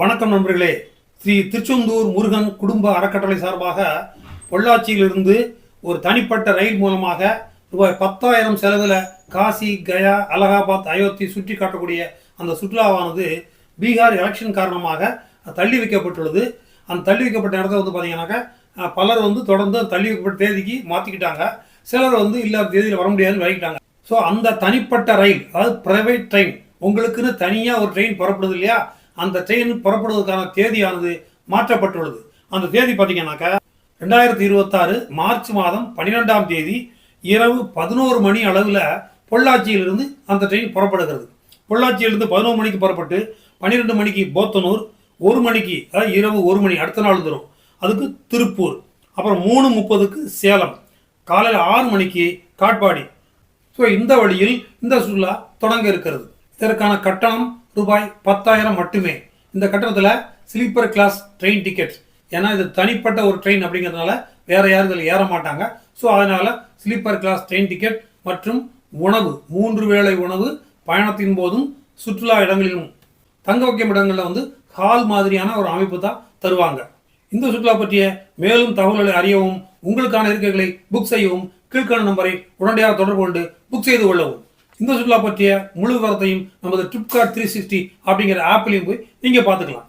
வணக்கம் நண்பர்களே. ஸ்ரீ திருச்செந்தூர் முருகன் குடும்ப அறக்கட்டளை சார்பாக பொள்ளாச்சியிலிருந்து ஒரு தனிப்பட்ட ரயில் மூலமாக ரூபாய் பத்தாயிரம் செலவில் காசி கயா அலகாபாத் அயோத்தி சுற்றி காட்டக்கூடிய அந்த சுற்றுலாவானது பீகார் எலெக்ஷன் காரணமாக தள்ளி வைக்கப்பட்டுள்ளது. அந்த தள்ளி வைக்கப்பட்ட நேரத்தை வந்து பார்த்தீங்கன்னாக்கா பலர் வந்து தொடர்ந்து தள்ளி வைக்கப்பட்ட தேதிக்கு மாற்றிக்கிட்டாங்க சிலர் வந்து இல்லாத தேதியில் வர முடியாதுன்னு விலகிட்டாங்க. ஸோ அந்த தனிப்பட்ட ரயில் அதாவது ப்ரைவேட் ட்ரெயின் உங்களுக்குன்னு தனியாக ஒரு ட்ரெயின் புறப்படுது இல்லையா? அந்த ட்ரெயின் புறப்படுவதற்கான தேதியானது மாற்றப்பட்டுள்ளது. அந்த தேதி பார்த்தீங்கன்னாக்கா ரெண்டாயிரத்தி இருபத்தாறு மார்ச் மாதம் பன்னிரெண்டாம் தேதி இரவு பதினோரு மணி அளவில் பொள்ளாச்சியிலிருந்து அந்த ட்ரெயின் புறப்படுகிறது. பொள்ளாச்சியிலிருந்து பதினோரு மணிக்கு புறப்பட்டு பன்னிரெண்டு மணிக்கு போத்தனூர் ஒரு மணிக்கு அதாவது இரவு ஒரு மணி அடுத்த நாள் தரும் அதுக்கு திருப்பூர். அப்புறம் மூணு முப்பதுக்கு சேலம். காலையில் ஆறு மணிக்கு காட்பாடி. ஸோ இந்த வழியில் இந்த சுற்றுலா தொடங்க இருக்கிறது. இதற்கான கட்டணம் ரூபாய் பத்தாயிரம் மட்டுமே. இந்த கட்டணத்தில் ஸ்லீப்பர் கிளாஸ் ட்ரெயின் டிக்கெட் ஏன்னா இது தனிப்பட்ட ஒரு ட்ரெயின் அப்படிங்கிறதுனால வேற யாரும் இதில் ஏற மாட்டாங்க. ஸோ அதனால ஸ்லீப்பர் கிளாஸ் ட்ரெயின் டிக்கெட் மற்றும் உணவு மூன்று வேளை உணவு பயணத்தின் போதும் சுற்றுலா இடங்களிலும் தங்க வைக்கும் இடங்களில் வந்து ஹால் மாதிரியான ஒரு அமைப்பு தான் தருவாங்க. இந்த சுற்றுலா பற்றிய மேலும் தகவல்களை அறியவும் உங்களுக்கான இருக்கைகளை புக் செய்யவும் கீழ்காணும் நம்பரை உடனடியாக தொடர்பு கொண்டு புக் செய்து கொள்ளவும். இந்த சுற்றுலா பற்றிய முழு விவரத்தையும் நமது ட்ரிப்கார்ட் த்ரீ சிக்ஸ்டி அப்படிங்கிற ஆப்லையும் போய் நீங்கள் பார்த்துக்கலாம்.